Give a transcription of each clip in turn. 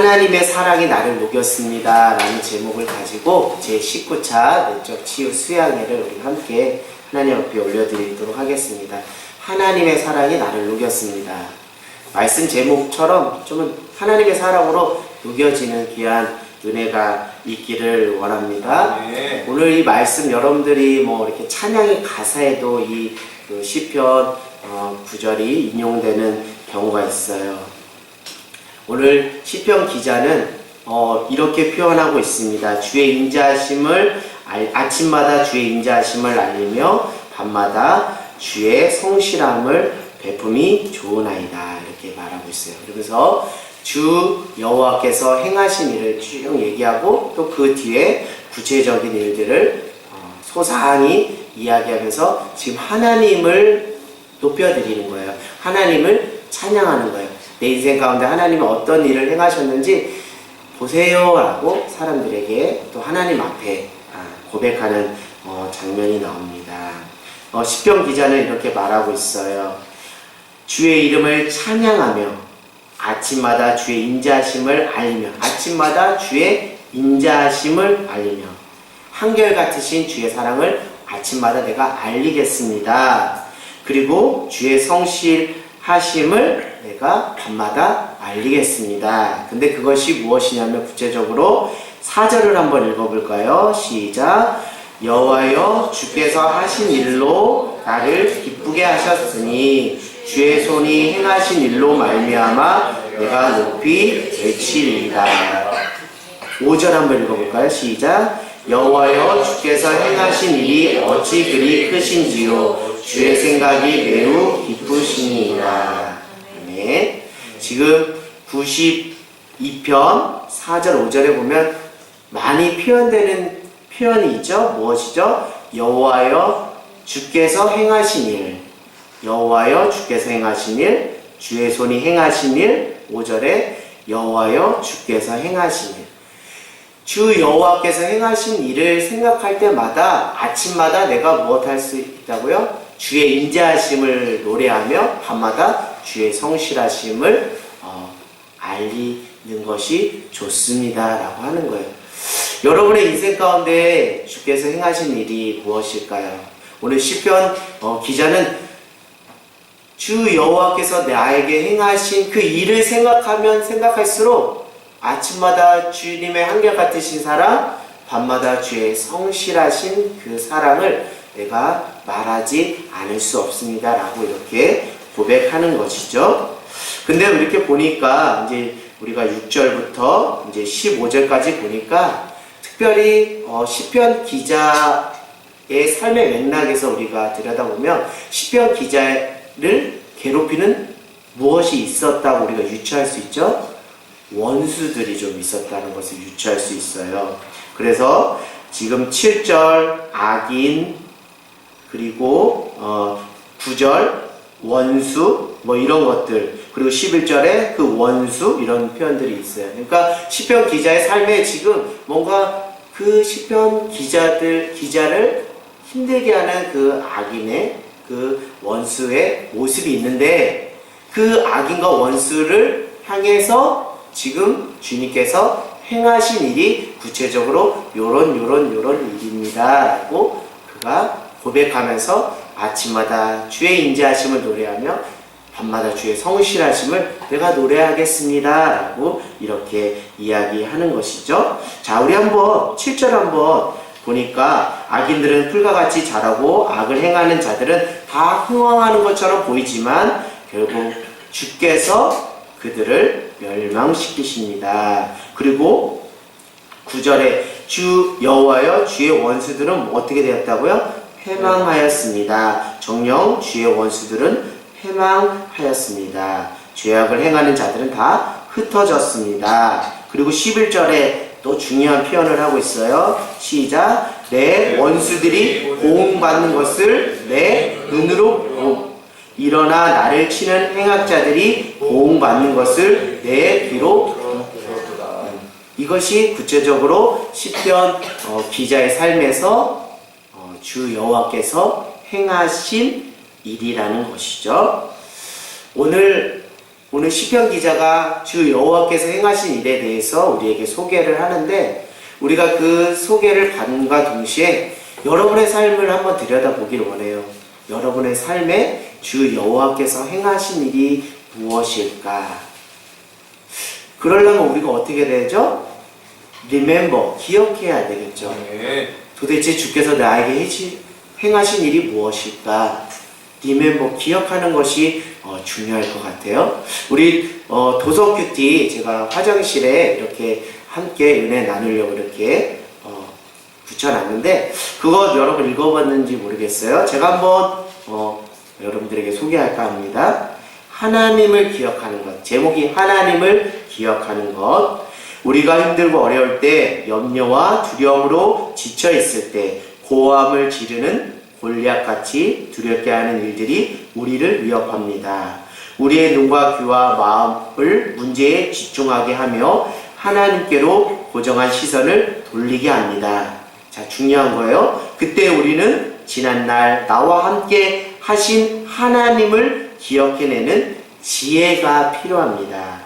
하나님의 사랑이 나를 녹였습니다. 라는 제목을 가지고 제 19차 내적 치유 수양회를 우리 함께 하나님 앞에 올려드리도록 하겠습니다. 하나님의 사랑이 나를 녹였습니다. 말씀 제목처럼 좀 하나님의 사랑으로 녹여지는 귀한 은혜가 있기를 원합니다. 네. 오늘 이 말씀 여러분들이 뭐 이렇게 찬양의 가사에도 이그 시편 어, 구절이 인용되는 경우가 있어요. 오늘 시편 기자는 어, 이렇게 표현하고 있습니다. 주의 인자하심을 알- 아침마다 주의 인자하심을 알리며 밤마다 주의 성실함을 베품이 좋으나이다 이렇게 말하고 있어요. 그러면서 주 여호와께서 행하신 일을 쭉 얘기하고 또 그 뒤에 구체적인 일들을 어, 소상히 이야기하면서 지금 하나님을 높여드리는 거예요. 하나님을 찬양하는 거예요. 내 인생 가운데 하나님은 어떤 일을 행하셨는지 보세요라고 사람들에게 또 하나님 앞에 아, 고백하는 어, 장면이 나옵니다. 어, 시편 기자는 이렇게 말하고 있어요. 주의 이름을 찬양하며 아침마다 주의 인자하심을 알리며 아침마다 주의 인자하심을 알리며 한결같으신 주의 사랑을 아침마다 내가 알리겠습니다. 그리고 주의 성실 하심을 내가 밤마다 알리겠습니다. 근데 그것이 무엇이냐면 구체적으로 사절을 한번 읽어볼까요? 시작. 여호와여 주께서 하신 일로 나를 기쁘게 하셨으니 주의 손이 행하신 일로 말미암아 내가 높이 외치리이다. 5절 한번 읽어볼까요? 시작. 여호와여 주께서 행하신 일이 어찌 그리 크신지요 주의 생각이 매우 기쁘시니이다. 아멘. 지금 92편 4절 5절에 보면 많이 표현되는 표현이 있죠. 무엇이죠? 여호와여 주께서 행하신 일. 여호와여 주께서 행하신 일. 주의 손이 행하신 일. 5절에 여호와여 주께서 행하신 일. 주 여호와께서 행하신 일을 생각할 때마다 아침마다 내가 무엇 할 수 있다고요? 주의 인자하심을 노래하며 밤마다 주의 성실하심을 어, 알리는 것이 좋습니다라고 하는 거예요. 여러분의 인생 가운데 주께서 행하신 일이 무엇일까요? 오늘 시편 어, 기자는 주 여호와께서 나에게 행하신 그 일을 생각하면 생각할수록 아침마다 주님의 한결같으신 사랑, 밤마다 주의 성실하신 그 사랑을 내가 말하지 않을 수 없습니다 라고 이렇게 고백하는 것이죠. 근데 이렇게 보니까 이제 우리가 6절부터 이제 15절까지 보니까 특별히 어, 시편 기자의 삶의 맥락에서 우리가 들여다보면 시편 기자를 괴롭히는 무엇이 있었다고 우리가 유추할 수 있죠? 원수들이 좀 있었다는 것을 유추할 수 있어요. 그래서 지금 7절 악인 그리고 어 9절 원수 뭐 이런 것들 그리고 11절에 그 원수 이런 표현들이 있어요. 그러니까 시편 기자의 삶에 지금 뭔가 그 시편 기자들 기자를 힘들게 하는 그 악인의 그 원수의 모습이 있는데 그 악인과 원수를 향해서 지금 주님께서 행하신 일이 구체적으로 요런 요런 요런 일입니다라고 그가 고백하면서 아침마다 주의 인자하심을 노래하며 밤마다 주의 성실하심을 내가 노래하겠습니다 라고 이렇게 이야기하는 것이죠. 자, 우리 한번 7절 한번 보니까 악인들은 풀과 같이 자라고 악을 행하는 자들은 다 흥왕하는 것처럼 보이지만 결국 주께서 그들을 멸망시키십니다. 그리고 9절에 주 여호와여 주의 원수들은 어떻게 되었다고요? 패망하였습니다. 정령 주의 원수들은 패망하였습니다. 죄악을 행하는 자들은 다 흩어졌습니다. 그리고 11절에 또 중요한 표현을 하고 있어요. 시작. 내 원수들이 보응받는 것을 내 눈으로 보. 일어나 나를 치는 행악자들이 보응받는 것을 내 귀로. 이것이 구체적으로 시편 어, 기자의 삶에서 어, 주 여호와께서 행하신 일이라는 것이죠. 오늘 오늘 시편 기자가 주 여호와께서 행하신 일에 대해서 우리에게 소개를 하는데 우리가 그 소개를 받는과 동시에 여러분의 삶을 한번 들여다보길 원해요. 여러분의 삶에 주 여호와께서 행하신 일이 무엇일까? 그러려면 우리가 어떻게 되죠? remember, 기억해야 되겠죠. 네. 도대체 주께서 나에게 행하신 일이 무엇일까? remember, 기억하는 것이 어, 중요할 것 같아요. 우리 어, 도서 큐티 제가 화장실에 이렇게 함께 은혜 나누려고 이렇게 어, 붙여놨는데 그거 여러분 읽어봤는지 모르겠어요. 제가 한번 어, 여러분들에게 소개할까 합니다. 하나님을 기억하는 것. 제목이 하나님을 기억하는 것. 우리가 힘들고 어려울 때 염려와 두려움으로 지쳐 있을 때 고함을 지르는 골리앗같이 두렵게 하는 일들이 우리를 위협합니다. 우리의 눈과 귀와 마음을 문제에 집중하게 하며 하나님께로 고정한 시선을 돌리게 합니다. 자, 중요한 거예요. 그때 우리는 지난날 나와 함께 하신 하나님을 기억해내는 지혜가 필요합니다.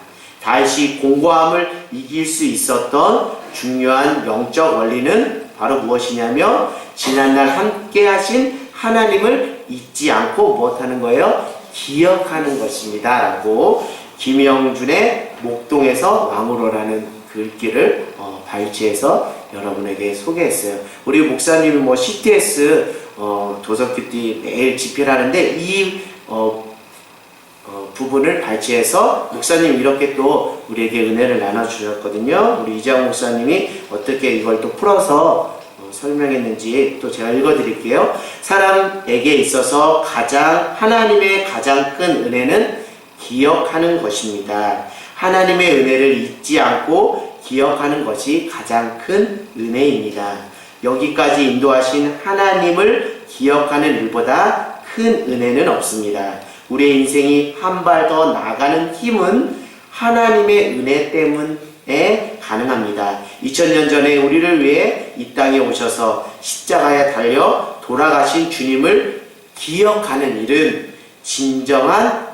다시 공고함을 이길 수 있었던 중요한 영적 원리는 바로 무엇이냐면 지난날 함께 하신 하나님을 잊지 않고 무엇하는 거예요? 기억하는 것입니다. 라고 김영준의 목동에서 왕으로라는 글귀를 어, 발췌해서 여러분에게 소개했어요. 우리 목사님이 뭐 CTS 어, 도서큐티 매일 집필하는데 이 어, 어, 부분을 발췌해서 목사님 이렇게 또 우리에게 은혜를 나눠주셨거든요. 우리 이재영 목사님이 어떻게 이걸 또 풀어서 어, 설명했는지 또 제가 읽어드릴게요. 사람에게 있어서 가장 하나님의 가장 큰 은혜는 기억하는 것입니다. 하나님의 은혜를 잊지 않고 기억하는 것이 가장 큰 은혜입니다. 여기까지 인도하신 하나님을 기억하는 일보다 큰 은혜는 없습니다. 우리의 인생이 한 발 더 나아가는 힘은 하나님의 은혜 때문에 가능합니다. 2000년 전에 우리를 위해 이 땅에 오셔서 십자가에 달려 돌아가신 주님을 기억하는 일은 진정한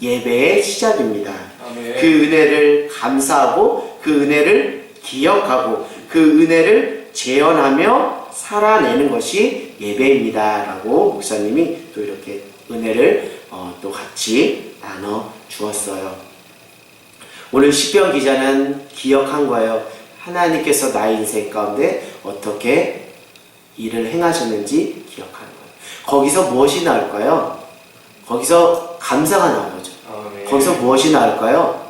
예배의 시작입니다. 아멘. 그 은혜를 감사하고 그 은혜를 기억하고 그 은혜를 재현하며 살아내는 것이 예배입니다. 라고 목사님이 또 이렇게 은혜를 어, 또 같이 나눠 주었어요. 오늘 시편 기자는 기억한 거예요. 하나님께서 나의 인생 가운데 어떻게 일을 행하셨는지 기억하는 거예요. 거기서 무엇이 나올까요? 거기서 감사가 나오죠. 아멘. 거기서 무엇이 나올까요?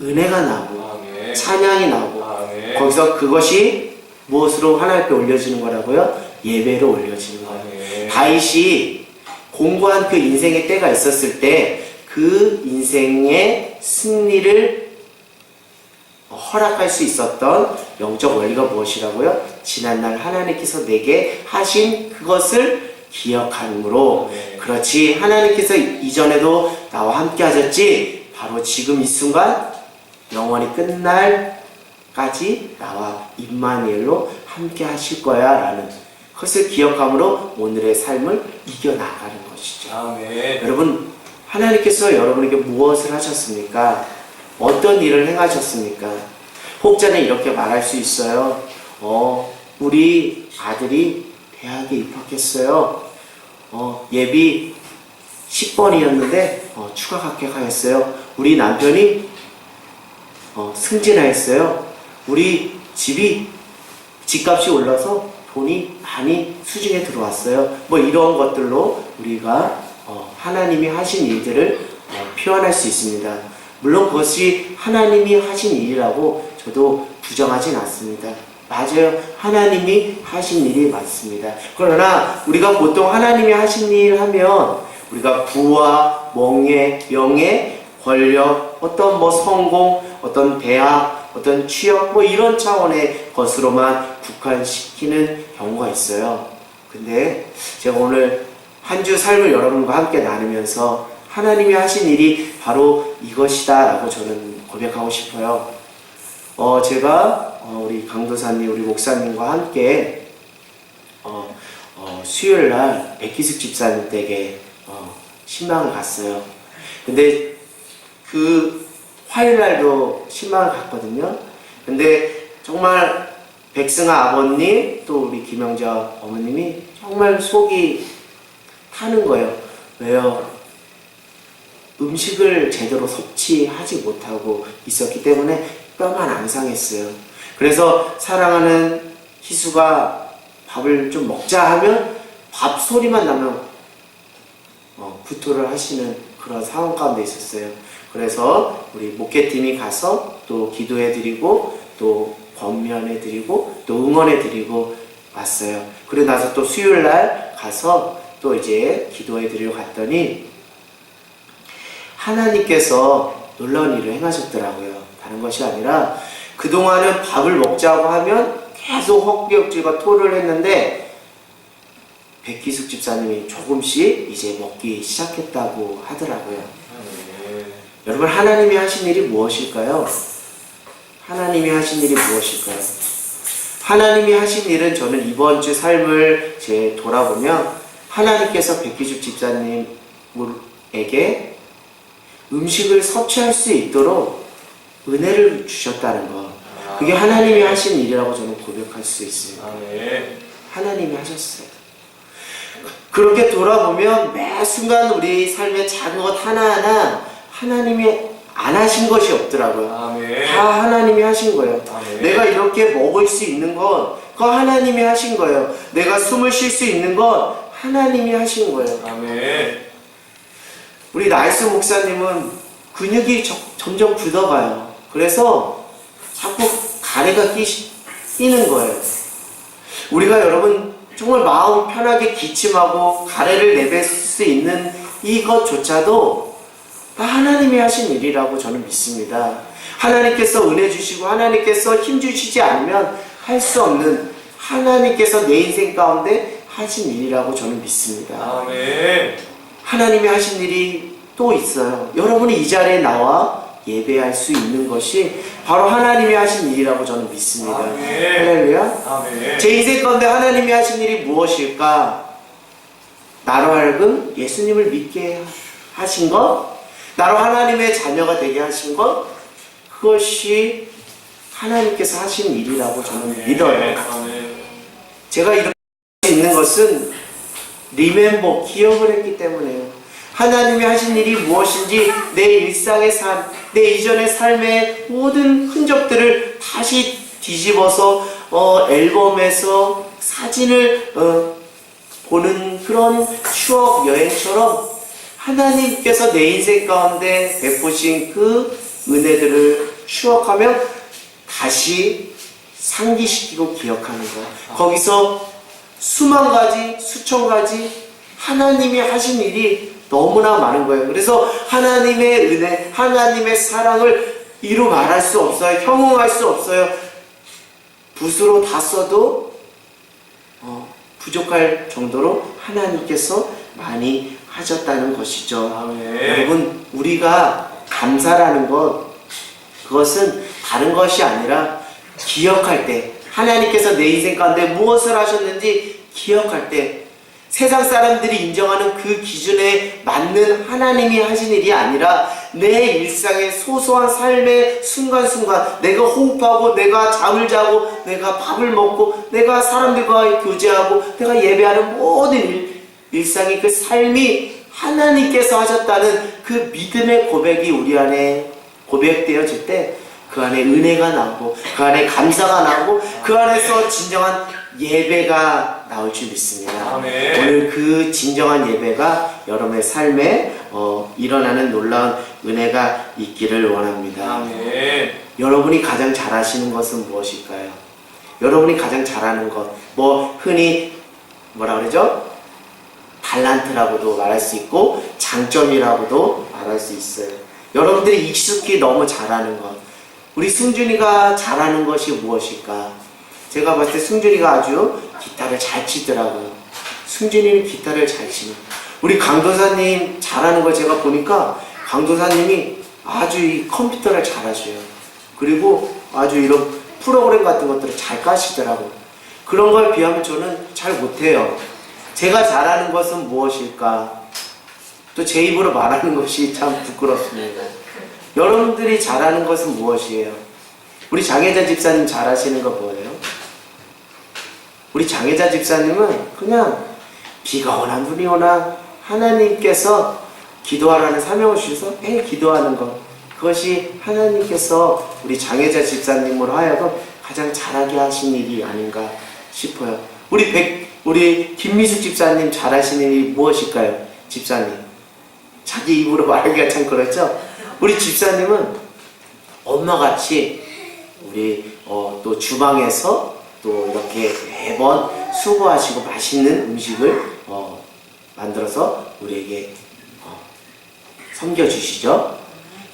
은혜가 나오고 아멘. 찬양이 나오고 아멘. 거기서 그것이 무엇으로 하나님께 올려지는 거라고요? 예배로 올려지는 거예요. 아멘. 다윗이 공고한 그 인생의 때가 있었을 때 그 인생의 승리를 허락할 수 있었던 영적 원리가 무엇이라고요? 지난날 하나님께서 내게 하신 그것을 기억함으로 네. 그렇지 하나님께서 이전에도 나와 함께 하셨지 바로 지금 이 순간 영원히 끝날까지 나와 임마누엘로 함께 하실 거야 라는 그것을 기억함으로 오늘의 삶을 이겨나가는 것이죠 아멘. 여러분 하나님께서 여러분에게 무엇을 하셨습니까? 어떤 일을 행하셨습니까? 혹자는 이렇게 말할 수 있어요. 어, 우리 아들이 대학에 입학했어요. 어, 예비 10번이었는데 어, 추가 합격하였어요. 우리 남편이 어, 승진하였어요. 우리 집이 집값이 올라서 돈이 많이 수중에 들어왔어요. 뭐 이런 것들로 우리가 어, 하나님이 하신 일들을 어, 표현할 수 있습니다. 물론 그것이 하나님이 하신 일이라고 저도 부정하진 않습니다. 맞아요. 하나님이 하신 일이 맞습니다. 그러나 우리가 보통 하나님이 하신 일 하면 우리가 부와 멍에, 명예, 권력, 어떤 뭐 성공, 어떤 대학, 어떤 취업, 뭐 이런 차원의 것으로만 국한시키는 경우가 있어요. 근데 제가 오늘 한 주 삶을 여러분과 함께 나누면서 하나님이 하신 일이 바로 이것이다 라고 저는 고백하고 싶어요. 어, 제가 어, 우리 강도사님, 우리 목사님과 함께 어, 어, 수요일 날 백기숙 집사님 댁에 어, 신방을 갔어요. 근데 그 화요일 날도 신방을 갔거든요. 근데 정말 백승아 아버님 또 우리 김영자 어머님이 정말 속이 타는 거예요. 왜요? 음식을 제대로 섭취하지 못하고 있었기 때문에 뼈만 안 상했어요. 그래서 사랑하는 희수가 밥을 좀 먹자 하면 밥 소리만 나면 어, 구토를 하시는 그런 상황 가운데 있었어요. 그래서 우리 목회팀이 가서 또 기도해드리고 또 권면해드리고 또 응원해드리고 왔어요. 그리고 나서 또 수요일 날 가서 또 이제 기도해드리러 갔더니 하나님께서 놀라운 일을 행하셨더라고요. 다른 것이 아니라 그동안은 밥을 먹자고 하면 계속 헛기역질과 토를 했는데 백기숙 집사님이 조금씩 이제 먹기 시작했다고 하더라고요. 네. 여러분 하나님이 하신 일이 무엇일까요? 하나님이 하신 일이 무엇일까요? 하나님이 하신 일은 저는 이번 주 삶을 제 돌아보면 하나님께서 백기숙 집사님에게 음식을 섭취할 수 있도록 은혜를 주셨다는 것. 그게 하나님이 하신 일이라고 저는 고백할 수 있습니다. 아, 네. 하나님이 하셨어요. 그렇게 돌아보면 매 순간 우리 삶의 작은 것 하나하나 하나님이 안 하신 것이 없더라고요. 아, 네. 다 하나님이 하신 거예요. 아, 네. 내가 이렇게 먹을 수 있는 건 그거 하나님이 하신 거예요. 내가 숨을 쉴 수 있는 건 하나님이 하신 거예요. 아, 네. 우리 나이스 목사님은 근육이 저- 점점 굳어가요. 그래서 자꾸 가래가 끼, 끼는 거예요. 우리가 여러분 정말 마음 편하게 기침하고 가래를 내뱉을 수 있는 이것조차도 다 하나님이 하신 일이라고 저는 믿습니다. 하나님께서 은혜 주시고 하나님께서 힘 주시지 않으면 할 수 없는 하나님께서 내 인생 가운데 하신 일이라고 저는 믿습니다. 아, 네. 하나님이 하신 일이 또 있어요. 여러분이 이 자리에 나와 예배할 수 있는 것이 바로 하나님이 하신 일이라고 저는 믿습니다. 아멘. 할렐루야. 아, 네. 제 인생 가운데 하나님이 하신 일이 무엇일까? 나로 하여금 예수님을 믿게 하신 것, 나로 하나님의 자녀가 되게 하신 것, 그것이 하나님께서 하신 일이라고 저는 믿어요. 아, 네. 제가 이렇게 있는 것은 리멤버 기억을 했기 때문에요. 하나님이 하신 일이 무엇인지 내 일상의 삶, 내 이전의 삶의 모든 흔적들을 다시 뒤집어서 어, 앨범에서 사진을 어, 보는 그런 추억 여행처럼 하나님께서 내 인생 가운데 베푸신 그 은혜들을 추억하며 다시 상기시키고 기억하는 거. 거기서 수만 가지, 수천 가지 하나님이 하신 일이 너무나 많은 거예요. 그래서 하나님의 은혜, 하나님의 사랑을 이루 말할 수 없어요. 형용할 수 없어요. 붓으로 다 써도 어, 부족할 정도로 하나님께서 많이 하셨다는 것이죠. 아, 네. 여러분, 우리가 감사라는 것, 그것은 다른 것이 아니라 기억할 때, 하나님께서 내 인생 가운데 무엇을 하셨는지 기억할 때, 세상 사람들이 인정하는 그 기준에 맞는 하나님이 하신 일이 아니라 내 일상의 소소한 삶의 순간순간 내가 호흡하고 내가 잠을 자고 내가 밥을 먹고 내가 사람들과 교제하고 내가 예배하는 모든 일, 일상의 그 삶이 하나님께서 하셨다는 그 믿음의 고백이 우리 안에 고백되어질 때 그 안에 은혜가 나오고 그 안에 감사가 나오고 그 안에서 진정한 예배가 나올 줄 믿습니다. 아멘. 오늘 그 진정한 예배가 여러분의 삶에 어, 일어나는 놀라운 은혜가 있기를 원합니다. 아, 네. 여러분이 가장 잘하시는 것은 무엇일까요? 여러분이 가장 잘하는 것, 뭐 흔히 뭐라 그러죠? 달란트라고도 말할 수 있고 장점이라고도 말할 수 있어요. 여러분들이 익숙히 너무 잘하는 것. 우리 승준이가 잘하는 것이 무엇일까? 제가 봤을 때 승준이가 아주 기타를 잘 치더라고요. 승준이는 기타를 잘 치는. 우리 강도사님 잘하는 걸 제가 보니까 강도사님이 아주 이 컴퓨터를 잘 하셔요. 그리고 아주 이런 프로그램 같은 것들을 잘 까시더라고요. 그런 걸 비하면 저는 잘 못해요. 제가 잘하는 것은 무엇일까? 또 제 입으로 말하는 것이 참 부끄럽습니다. 여러분들이 잘하는 것은 무엇이에요? 우리 장혜자 집사님 잘하시는 거 뭐예요? 우리 장혜자 집사님은 그냥 비가 오나 눈이 오나 하나님께서 기도하라는 사명을 주셔서 매일 기도하는 것 그것이 하나님께서 우리 장혜자 집사님으로 하여금 가장 잘하게 하신 일이 아닌가 싶어요. 우리 백 우리 김미숙 집사님 잘하시는 일이 무엇일까요? 집사님 자기 입으로 말하기가 참 그렇죠. 우리 집사님은 엄마같이 우리 어, 또 주방에서 또 이렇게 매번 수고하시고 맛있는 음식을 어, 만들어서 우리에게 어, 섬겨주시죠.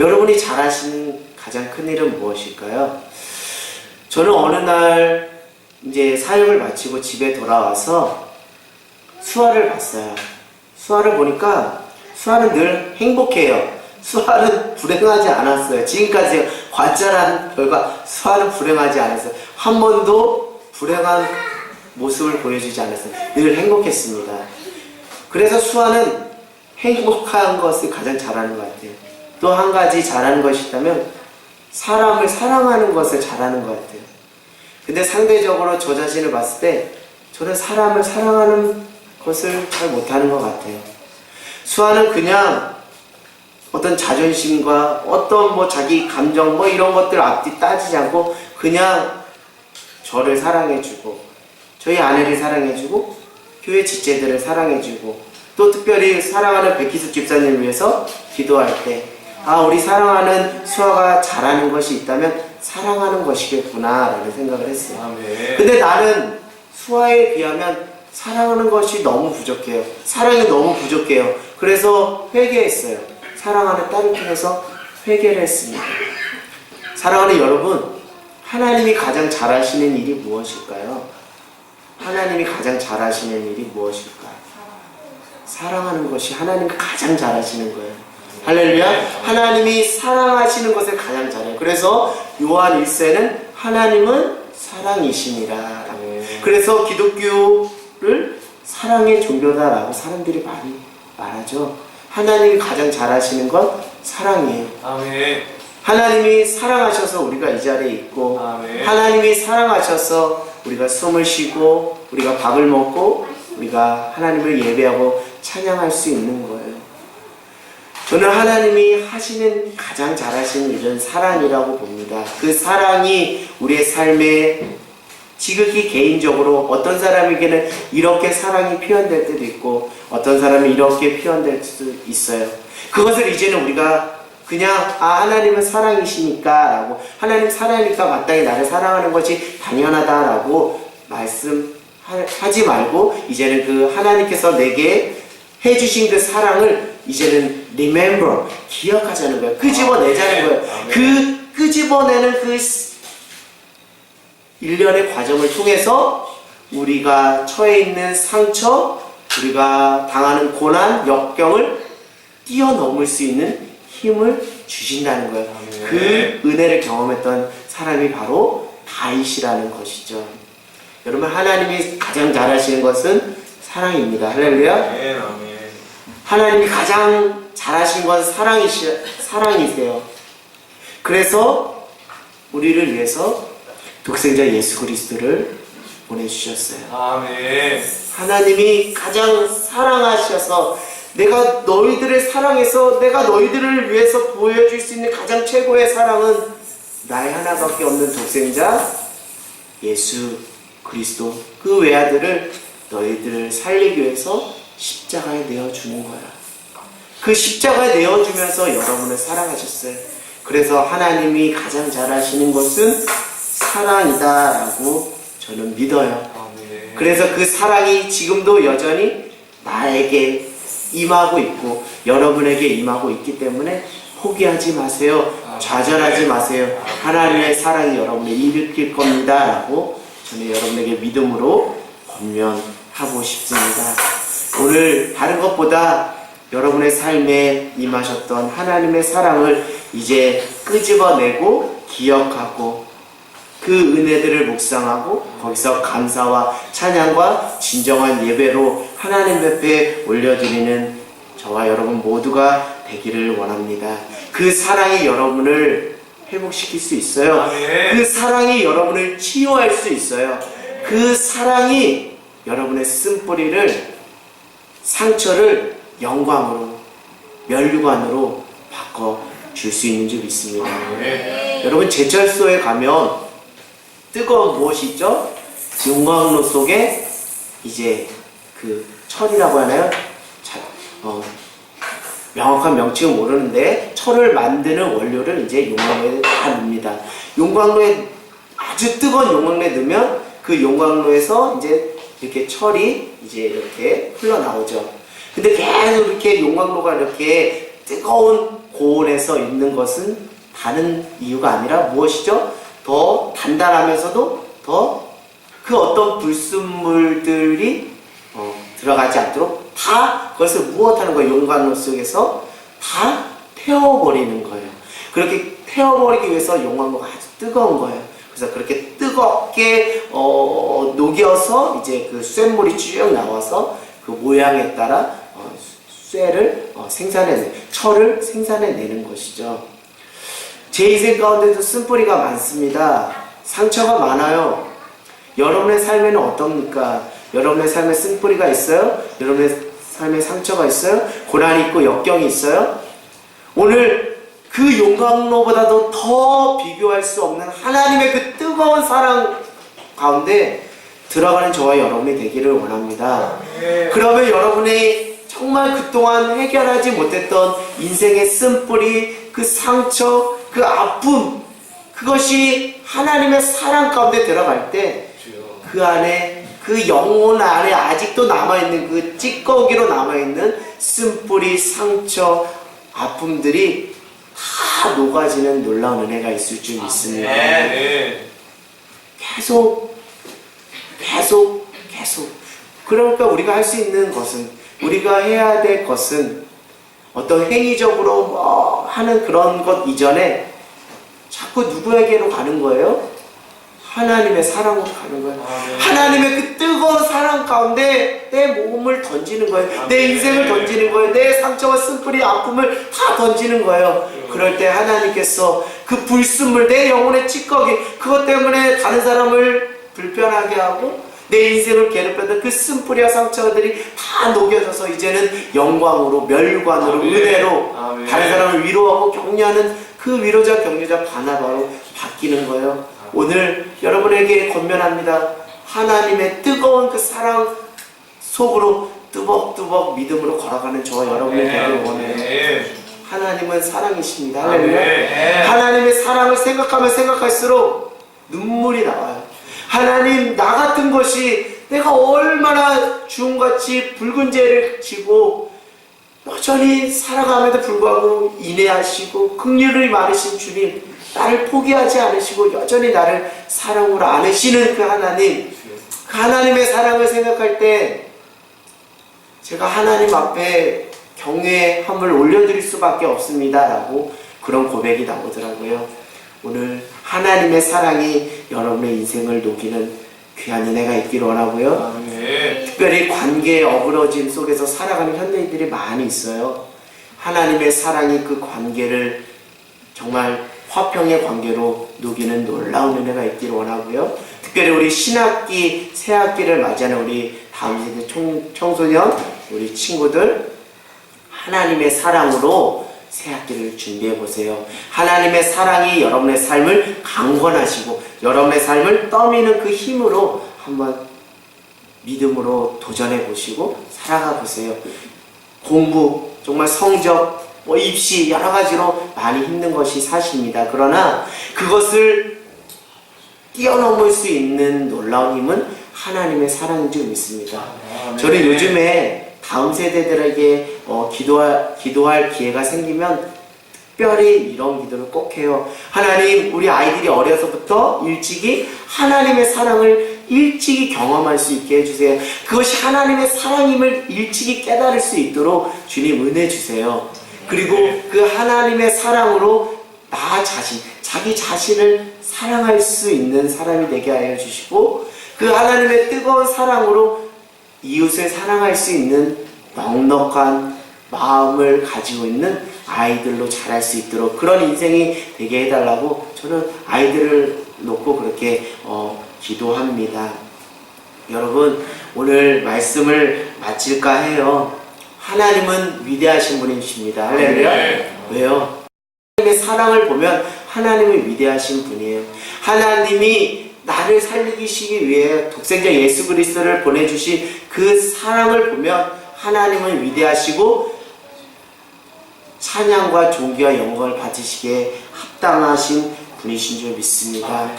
여러분이 잘하시는 가장 큰 일은 무엇일까요? 저는 어느 날 이제 사역을 마치고 집에 돌아와서 수아를 봤어요. 수아를 보니까 수아는 늘 행복해요. 수아는 불행하지 않았어요. 지금까지 관찰한 결과 수아는 불행하지 않았어요. 한 번도 불행한 모습을 보여주지 않았어요. 늘 행복했습니다. 그래서 수아는 행복한 것을 가장 잘하는 것 같아요. 또 한 가지 잘하는 것이 있다면 사람을 사랑하는 것을 잘하는 것 같아요. 근데 상대적으로 저 자신을 봤을 때 저는 사람을 사랑하는 것을 잘 못하는 것 같아요. 수아는 그냥 어떤 자존심과 어떤 뭐 자기 감정 뭐 이런 것들 앞뒤 따지지 않고 그냥 저를 사랑해주고 저희 아내를 사랑해주고 교회 지체들을 사랑해주고 또 특별히 사랑하는 백희숙 집사님을 위해서 기도할 때 아, 우리 사랑하는 수아가 잘하는 것이 있다면 사랑하는 것이겠구나 라는 생각을 했어요. 아멘. 근데 나는 수아에 비하면 사랑하는 것이 너무 부족해요. 사랑이 너무 부족해요. 그래서 회개했어요. 사랑하는 딸을 통해서 회개를 했습니다. 사랑하는 여러분, 하나님이 가장 잘하시는 일이 무엇일까요? 하나님이 가장 잘하시는 일이 무엇일까요? 사랑하는 것이 하나님이 가장 잘하시는 거예요. 할렐루야. 하나님이 사랑하시는 것을 가장 잘해요. 그래서 요한 1세는 하나님은 사랑이시니라. 아멘. 그래서 기독교를 사랑의 종교다라고 사람들이 많이 말하죠. 하나님이 가장 잘하시는 건 사랑이에요. 아멘. 하나님이 사랑하셔서 우리가 이 자리에 있고 아멘. 하나님이 사랑하셔서 우리가 숨을 쉬고 우리가 밥을 먹고 우리가 하나님을 예배하고 찬양할 수 있는 거예요. 저는 하나님이 하시는 가장 잘하시는 일은 사랑이라고 봅니다. 그 사랑이 우리의 삶에 지극히 개인적으로 어떤 사람에게는 이렇게 사랑이 표현될 때도 있고 어떤 사람이 이렇게 표현될 수도 있어요. 그것을 이제는 우리가 그냥 아 하나님은 사랑이시니까 라고 하나님 사랑이니까 마땅히 나를 사랑하는 것이 당연하다라고 말씀하지 말고 이제는 그 하나님께서 내게 해주신 그 사랑을 이제는 remember 기억하자는 거예요. 끄집어내자는 거예요. 그 끄집어내는 그 일련의 과정을 통해서 우리가 처해 있는 상처, 우리가 당하는 고난, 역경을 뛰어넘을 수 있는 힘을 주신다는 거예요. 그 은혜를 경험했던 사람이 바로 다윗이라는 것이죠. 여러분 하나님이 가장 잘하시는 것은 사랑입니다. 할렐루야. 하나님이 가장 잘하신 건 사랑이시, 사랑이세요. 그래서 우리를 위해서 독생자 예수 그리스도를 보내주셨어요. 아멘. 하나님이 가장 사랑하셔서 내가 너희들을 사랑해서 내가 너희들을 위해서 보여줄 수 있는 가장 최고의 사랑은 나의 하나밖에 없는 독생자 예수 그리스도 그 외아들을 너희들을 살리기 위해서 십자가에 내어주는 거야. 그 십자가에 내어주면서 여러분을 사랑하셨어요. 그래서 하나님이 가장 잘하시는 것은 사랑이다라고 저는 믿어요. 아멘. 그래서 그 사랑이 지금도 여전히 나에게 임하고 있고 여러분에게 임하고 있기 때문에 포기하지 마세요. 좌절하지 마세요. 하나님의 사랑이 여러분을 일으킬 겁니다. 라고 저는 여러분에게 믿음으로 권면하고 싶습니다. 오늘 다른 것보다 여러분의 삶에 임하셨던 하나님의 사랑을 이제 끄집어내고 기억하고 그 은혜들을 묵상하고 거기서 감사와 찬양과 진정한 예배로 하나님 앞에 올려드리는 저와 여러분 모두가 되기를 원합니다. 그 사랑이 여러분을 회복시킬 수 있어요. 그 사랑이 여러분을 치유할 수 있어요. 그 사랑이 여러분의 쓴뿌리를 상처를 영광으로 멸류관으로 바꿔 줄 수 있는 줄 믿습니다. 아멘. 여러분 제철소에 가면 뜨거운 무엇이 있죠? 용광로 속에 이제 그 철이라고 하나요? 자, 어, 명확한 명칭은 모르는데 철을 만드는 원료를 이제 용광로에 다 넣습니다. 용광로에 아주 뜨거운 용광로에 넣으면 그 용광로에서 이제 이렇게 철이 이제 이렇게 흘러나오죠. 근데 계속 이렇게 용광로가 이렇게 뜨거운 고온에서 있는 것은 다른 이유가 아니라 무엇이죠? 더 단단하면서도 더 그 어떤 불순물들이 어, 들어가지 않도록 다 그것을 무엇하는 거예요? 용광로 속에서 다 태워버리는 거예요. 그렇게 태워버리기 위해서 용광로가 아주 뜨거운 거예요. 그래서 그렇게 뜨겁게 어, 녹여서 이제 그 쇳물이 쭉 나와서 그 모양에 따라 어, 쇠를 어, 생산해내, 철을 생산해내는 것이죠. 제 인생 가운데도 쓴뿌리가 많습니다. 상처가 많아요. 여러분의 삶에는 어떻습니까? 여러분의 삶에 쓴뿌리가 있어요? 여러분의 삶에 상처가 있어요? 고난이 있고 역경이 있어요? 오늘 그 용광로보다도 더 비교할 수 없는 하나님의 그 뜨거운 사랑 가운데 들어가는 저와 여러분이 되기를 원합니다. 그러면 여러분이 정말 그동안 해결하지 못했던 인생의 쓴뿌리, 그 상처, 그 아픔, 그것이 하나님의 사랑 가운데 들어갈 때 주여. 그 안에 그 영혼 안에 아직도 남아있는 그 찌꺼기로 남아있는 쓴뿌리, 상처, 아픔들이 다 녹아지는 놀라운 은혜가 있을 줄 믿습니다. 아멘. 계속 계속 계속 그러니까 우리가 할 수 있는 것은 우리가 해야 될 것은 어떤 행위적으로 뭐 하는 그런 것 이전에 자꾸 누구에게로 가는 거예요? 하나님의 사랑으로 가는 거예요. 아멘. 하나님의 그 뜨거운 사랑 가운데 내 몸을 던지는 거예요. 내 아멘. 인생을 던지는 거예요. 내 상처와 쓴뿌리 아픔을 다 던지는 거예요. 그럴 때 하나님께서 그 불순물, 내 영혼의 찌꺼기, 그것 때문에 다른 사람을 불편하게 하고 내 인생을 괴롭혔던 그 쓴뿌리와 상처들이 다 녹여져서 이제는 영광으로, 멸관으로, 아멘. 은혜로 아멘. 다른 사람을 위로하고 격려하는 그 위로자, 격려자 바나바로 바뀌는 거예요. 오늘 여러분에게 권면합니다. 하나님의 뜨거운 그 사랑 속으로 뚜벅뚜벅 믿음으로 걸어가는 저와 여러분이 되길 원해요. 하나님은 사랑이십니다. 하나님의 사랑을 생각하면 생각할수록 눈물이 나와요. 하나님, 나 같은 것이 내가 얼마나 주홍같이 붉은 죄를 지고 여전히 살아감에도 불구하고 인내하시고 긍휼을 많으신 주님, 나를 포기하지 않으시고 여전히 나를 사랑으로 안으시는 그 하나님, 그 하나님의 사랑을 생각할 때 제가 하나님 앞에 경외함을 올려드릴 수밖에 없습니다 라고 그런 고백이 나오더라고요. 오늘 하나님의 사랑이 여러분의 인생을 녹이는 귀한 은혜가 있기를 원하고요. 아멘. 특별히 관계의 어그러짐 속에서 살아가는 현대인들이 많이 있어요. 하나님의 사랑이 그 관계를 정말 화평의 관계로 녹이는 놀라운 은혜가 있기를 원하고요. 특별히 우리 신학기, 새학기를 맞이하는 우리 다음 세대 청, 청소년, 우리 친구들 하나님의 사랑으로 새학기를 준비해 보세요. 하나님의 사랑이 여러분의 삶을 강건하시고 여러분의 삶을 떠미는 그 힘으로 한번 믿음으로 도전해 보시고 살아가 보세요. 공부, 정말 성적, 뭐 입시 여러 가지로 많이 힘든 것이 사실입니다. 그러나 그것을 뛰어넘을 수 있는 놀라운 힘은 하나님의 사랑인 줄 믿습니다. 아멘. 저는 요즘에 다음 세대들에게 어, 기도할, 기도할 기회가 생기면 특별히 이런 기도를 꼭 해요. 하나님, 우리 아이들이 어려서부터 일찍이 하나님의 사랑을 일찍이 경험할 수 있게 해주세요. 그것이 하나님의 사랑임을 일찍이 깨달을 수 있도록 주님 은혜 주세요. 그리고 그 하나님의 사랑으로 나 자신, 자기 자신을 사랑할 수 있는 사람이 되게 하여 주시고 그 하나님의 뜨거운 사랑으로 이웃을 사랑할 수 있는 넉넉한 마음을 가지고 있는 아이들로 자랄 수 있도록 그런 인생이 되게 해달라고 저는 아이들을 놓고 그렇게 어, 기도합니다. 여러분 오늘 말씀을 마칠까 해요. 하나님은 위대하신 분이십니다. 할렐루야. 네. 왜요? 하나님의 사랑을 보면 하나님은 위대하신 분이에요. 하나님이 나를 살리시기 위해 독생자 예수 그리스도를 보내주신 그 사랑을 보면 하나님은 위대하시고 찬양과 존귀와 영광을 받으시기에 합당하신 분이신 줄 믿습니다.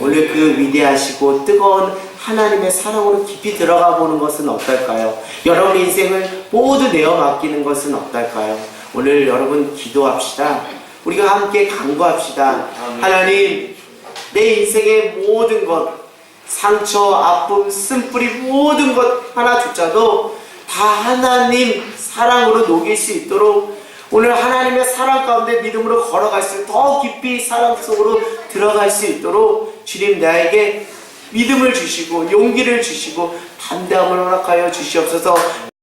오늘 그 위대하시고 뜨거운 하나님의 사랑으로 깊이 들어가 보는 것은 어떨까요? 여러분 인생을 모두 내어 맡기는 것은 어떨까요? 오늘 여러분 기도합시다. 우리가 함께 간구합시다. 하나님, 내 인생의 모든 것, 상처, 아픔, 쓴뿌리 모든 것 하나조차도 다 하나님 사랑으로 녹일 수 있도록 오늘 하나님의 사랑 가운데 믿음으로 걸어갈 수, 더 깊이 사랑 속으로 들어갈 수 있도록 주님 나에게 믿음을 주시고 용기를 주시고 담대함을 허락하여 주시옵소서